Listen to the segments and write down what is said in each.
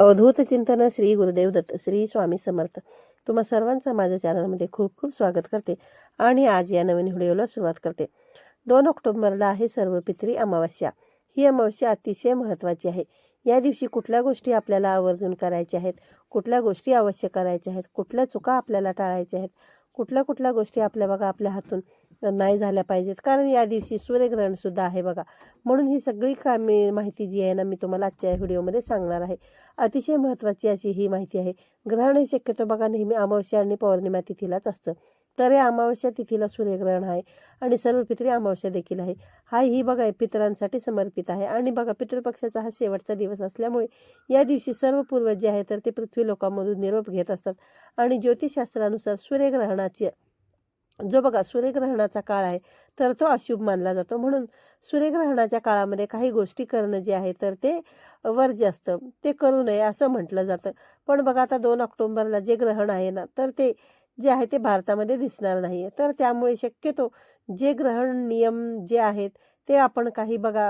अवधूत चिंतन श्री गुरुदेव दत्त श्री स्वामी समर्थ. तुम्हा सर्वांचं माझ्या चॅनलमध्ये खूप खूप स्वागत करते आणि आज या नवीन व्हिडिओला सुरुवात करते. दोन ऑक्टोबरला आहे सर्व पित्री अमावस्या. ही अमावस्या अतिशय महत्त्वाची आहे. या दिवशी कुठल्या गोष्टी आपल्याला आवर्जून करायच्या आहेत? कुठल्या गोष्टी अवश्य करायच्या आहेत? कुठल्या चुका आपल्याला टाळायच्या आहेत? कुठल्या कुठल्या गोष्टी आपल्या बघा आपल्या हातून नाही झाल्या पाहिजेत. कारण या दिवशी सूर्यग्रहणसुद्धा आहे बघा. म्हणून ही सगळी कामे माहिती जी आहे ना मी तुम्हाला आजच्या व्हिडिओमध्ये सांगणार आहे. अतिशय महत्त्वाची अशी ही माहिती आहे. ग्रहण हे शक्यतो बघा नेहमी अमावस्या आणि पौर्णिमा तिथीलाच असतं. तर या अमावस्या तिथीला सूर्यग्रहण आहे आणि सर्व पित्री अमावस्या देखील आहे. हा ही बघा पितरांसाठी समर्पित आहे. आणि बघा पितृपक्षाचा हा शेवटचा दिवस असल्यामुळे या दिवशी सर्व पूर्वज जे आहे तर ते पृथ्वी लोकांमधून निरोप घेत असतात. आणि ज्योतिषशास्त्रानुसार सूर्यग्रहणाची जो बघा सूर्यग्रहणाचा काळ आहे तर तो अशुभ मानला जातो. म्हणून सूर्यग्रहणाच्या काळामध्ये काही गोष्टी करणं जे आहे तर ते वर्ज्य असतं ते करू नये असं म्हटलं जातं. पण बघा आता दोन ऑक्टोंबरला जे ग्रहण आहे ना तर ते जे आहे ते भारतामध्ये दिसणार नाही आहे तर त्यामुळे शक्यतो जे ग्रहण नियम जे आहेत ते आपण काही बघा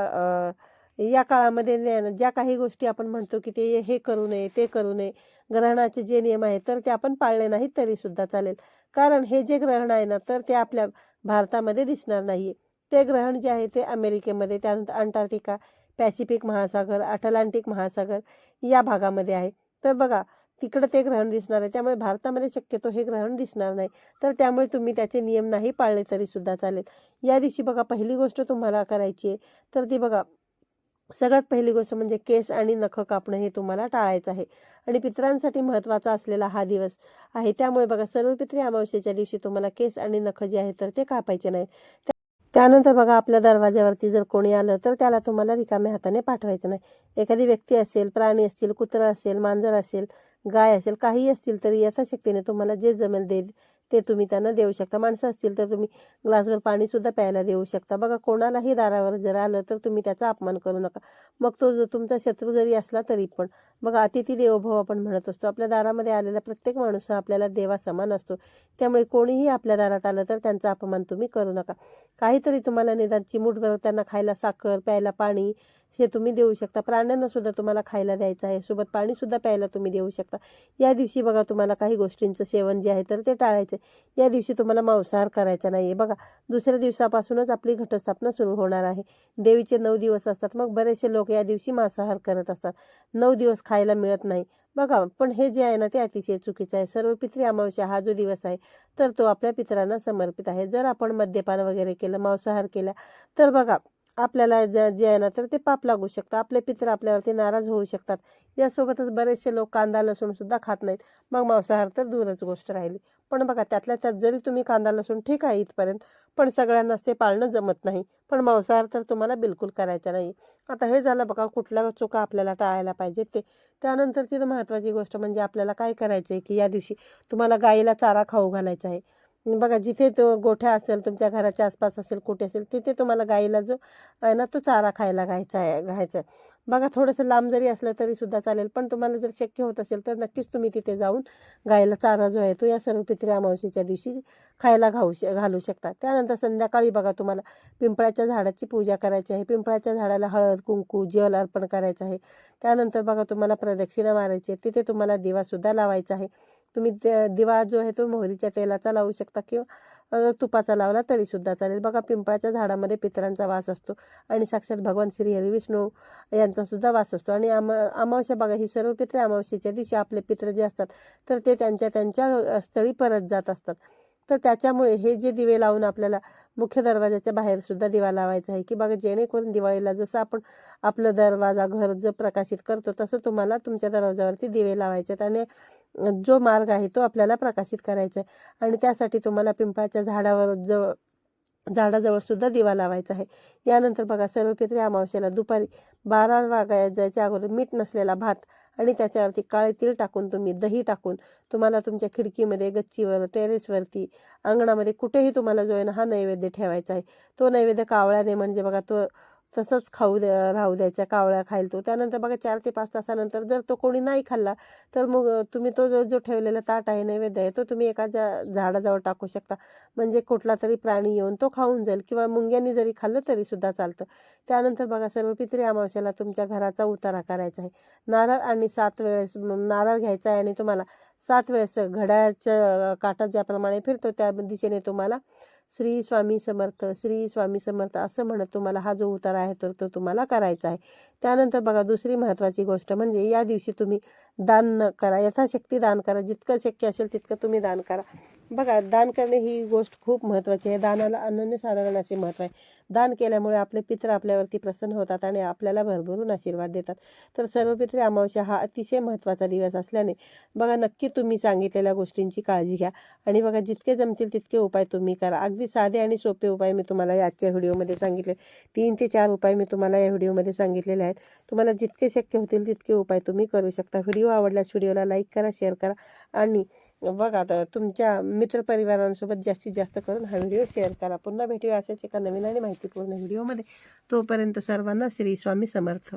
या काळामध्ये ज्या काही गोष्टी आपण म्हणतो की ते हे करू नये ते करू नये ग्रहणाचे जे नियम आहेत तर ते आपण पाळले नाहीत तरीसुद्धा चालेल. कारण हे जे ग्रहण आहे ना तर ते आपल्या भारतामध्ये दिसणार नाही ते ग्रहण जे आहे ते अमेरिकेमध्ये त्यानंतर अंटार्क्टिका पॅसिफिक महासागर अटलांटिक महासागर या भागामध्ये आहे. तर बघा तिकडं ते ग्रहण दिसणार आहे त्यामुळे भारतामध्ये शक्यतो हे ग्रहण दिसणार नाही. तर त्यामुळे तुम्ही त्याचे नियम नाही पाळले तरीसुद्धा चालेल. या दिवशी बघा पहिली गोष्ट तुम्हाला करायची आहे तर ती बघा सगळ्यात पहिली गोष्ट म्हणजे केस आणि नखं कापणं हे तुम्हाला टाळायचं आहे. आणि पितरांसाठी महत्त्वाचा असलेला हा दिवस आहे. त्यामुळे बघा सर्व पित्री अमावस्येच्या दिवशी तुम्हाला केस आणि नखं जे आहे तर ते कापायचे नाहीत. त्यानंतर बघा आपल्या दरवाज्यावरती जर कोणी आलं तर त्याला तुम्हाला रिकाम्या हाताने पाठवायचं नाही. एखादी व्यक्ती असेल प्राणी असतील कुत्रा असेल मांजर असेल गाय असेल काही असतील तरी यथाशक्तीने तुम्हाला जे जमेल दे ते तुम्ही त्यांना देऊ शकता. माणसं असतील तर तुम्ही ग्लासभर पाणीसुद्धा प्यायला देऊ शकता. बघा कोणालाही दारावर जर आलं तर तुम्ही त्याचा अपमान करू नका. मग तो जो तुमचा शत्रू जरी असला तरी पण. बघा अतिथी देवोभव आपण म्हणत असतो. आपल्या दारामध्ये आलेला प्रत्येक माणूस हा आपल्याला देवा समान असतो. त्यामुळे कोणीही आपल्या दारात आलं तर त्यांचा अपमान तुम्ही करू नका. काहीतरी तुम्हाला निदान चिमूटभर त्यांना खायला साखर प्यायला पाणी हे तुम्ही देऊ शकता. प्राण्यांना सुद्धा तुम्हाला खायला द्यायचं आहे. सोबत पाणीसुद्धा प्यायला तुम्ही देऊ शकता. या दिवशी बघा तुम्हाला काही गोष्टींचं सेवन जे आहे तर ते टाळायचं या दिवशी तुम्हाला मांसाहार करायचा नाही आहे बघा दुसऱ्या दिवसापासूनच आपली घटस्थापना सुरू होणार आहे. देवीचे नऊ दिवस असतात. मग बरेचसे लोक या दिवशी मांसाहार करत असतात. नऊ दिवस खायला मिळत नाही. बघा पण हे जे आहे ना ते अतिशय चुकीचं आहे. सर्व पित्री अमावस्या हा जो दिवस आहे तर तो आपल्या पितरांना समर्पित आहे. जर आपण मद्यपान वगैरे केलं मांसाहार केला तर बघा आपल्याला ज जे आहे ना तर ते पाप लागू शकतं. आपले पित्र आपल्यावरती नाराज होऊ शकतात. यासोबतच बरेचसे लोक कांदा लसूणसुद्धा खात नाहीत. मग मांसाहार तर दूरच गोष्ट राहिली. पण बघा त्यातल्या त्यात जरी तुम्ही कांदा लसूण ठीक आहे इथपर्यंत पण सगळ्यांनाच ते पाळणं जमत नाही. पण मांसाहार तर तुम्हाला बिलकुल करायचा नाही. आता हे झालं बघा कुठल्या चुका आपल्याला टाळायला पाहिजेत ते. त्यानंतरची महत्त्वाची गोष्ट म्हणजे आपल्याला काय करायचं आहे की या दिवशी तुम्हाला गाईला चारा खाऊ घालायचा आहे. बघा जिथे तो गोठ्या असेल तुमच्या घराच्या आसपास असेल कुठे असेल तिथे तुम्हाला गाईला जो आहे ना तो चारा खायला घायचा आहे घायचा आहे. बघा थोडंसं लांब जरी असलं तरीसुद्धा चालेल पण तुम्हाला जर शक्य होत असेल तर नक्कीच तुम्ही तिथे जाऊन गायला चारा जो आहे तो या सर्व अमावशीच्या अमावस्येच्या दिवशी खायला घाऊ श घालू शकता. त्यानंतर संध्याकाळी बघा तुम्हाला पिंपळाच्या झाडाची पूजा करायची आहे. पिंपळाच्या झाडाला हळद कुंकू जल अर्पण करायचं आहे. त्यानंतर बघा तुम्हाला प्रदक्षिणा मारायची आहे. तिथे तुम्हाला दिवासुद्धा लावायचा आहे. तुम्ही दिवा जो आहे तो मोहरीच्या तेलाचा लावू शकता किंवा तुपाचा लावला तरीसुद्धा चालेल. बघा पिंपळाच्या झाडामध्ये पितरांचा वास असतो आणि साक्षात भगवान श्री हरी विष्णू यांचासुद्धा वास असतो. आणि आम अमावस्या बघा ही सर्व पित्र अमावस्येच्या दिवशी आपले पित्र जे असतात तर ते त्यांच्या त्यांच्या स्थळी परत जात असतात. तर त्याच्यामुळे हे जे दिवे लावून आपल्याला मुख्य दरवाजाच्या बाहेरसुद्धा दिवा लावायचा आहे की बघा जेणेकरून दिवाळीला जसं आपण आपलं दरवाजा घर जो प्रकाशित करतो तसं तुम्हाला तुमच्या दरवाजावरती दिवे लावायचे आहेत आणि जो मार्ग आहे तो आपल्याला प्रकाशित करायचा आहे. आणि त्यासाठी तुम्हाला पिंपळाच्या झाडावर जवळ झाडाजवळ सुद्धा दिवा लावायचा आहे. यानंतर बघा सर्वपित्री अमावस्याला दुपारी बारा वागायला जायच्या अगोदर मीठ नसलेला भात आणि त्याच्यावरती काळे तीळ टाकून तुम्ही दही टाकून तुम्हाला तुमच्या खिडकीमध्ये गच्चीवर टेरेसवरती अंगणामध्ये कुठेही तुम्हाला जो आहे ना हा नैवेद्य ठेवायचा आहे. तो नैवेद्य कावळ्याने म्हणजे बघा तो तसंच खाऊ द्या राहू द्यायच्या कावळ्या खायला तो. त्यानंतर बघा चार ते पाच तासानंतर जर तो कोणी नाही खाल्ला तर मग तुम्ही तो जो जो ठेवलेला ताट आहे नैवेद्य आहे तो तुम्ही एका जा झाडाजवळ टाकू शकता. म्हणजे कुठला तरी प्राणी येऊन तो खाऊन जाईल किंवा मुंग्यांनी जरी खाल्लं तरीसुद्धा चालतं. त्यानंतर बघा सर्व पित्री अमावश्याला तुमच्या घराचा उतारा करायचा आहे. नारळ आणि सात वेळेस नारळ घ्यायचा आहे आणि तुम्हाला सात वेळेस घड्याळाच्या काटा ज्याप्रमाणे फिरतो त्या दिशेने तुम्हाला श्री स्वामी समर्थ श्री स्वामी समर्थ असं म्हणत तुम्हाला हा जो उतारा आहे तर तो तुम्हाला करायचा आहे. त्यानंतर बघा दुसरी महत्त्वाची गोष्ट म्हणजे या दिवशी तुम्ही दान न करा यथाशक्ती दान करा. जितकं शक्य असेल तितकं तुम्ही दान करा. बघा दान करणे ही गोष्ट खूप महत्त्वाची आहे. दानाला अनन्यसाधारण असे महत्त्व आहे. दान केल्यामुळे आपले पित्र आपल्यावरती प्रसन्न होतात आणि आपल्याला भरभरून आशीर्वाद देतात. तर सर्व पित्री अमावस्या हा अतिशय महत्त्वाचा दिवस असल्याने बघा नक्की तुम्ही सांगितलेल्या गोष्टींची काळजी घ्या. आणि बघा जितके जमतील तितके उपाय तुम्ही करा. अगदी साधे आणि सोपे उपाय मी तुम्हाला या आजच्या व्हिडिओमध्ये सांगितले. तीन ते चार उपाय मी तुम्हाला या व्हिडिओमध्ये सांगितलेले आहेत. तुम्हाला जितके शक्य होतील तितके उपाय तुम्ही करू शकता. व्हिडिओ आवडल्यास व्हिडिओला लाईक करा शेअर करा आणि बघा आता तुमच्या मित्रपरिवारांसोबत जास्तीत जास्त करून हा व्हिडिओ शेअर करा. पुन्हा भेटूया अशाच एका नवीन आणि माहितीपूर्ण व्हिडिओमध्ये. तोपर्यंत सर्वांना श्री स्वामी समर्थ.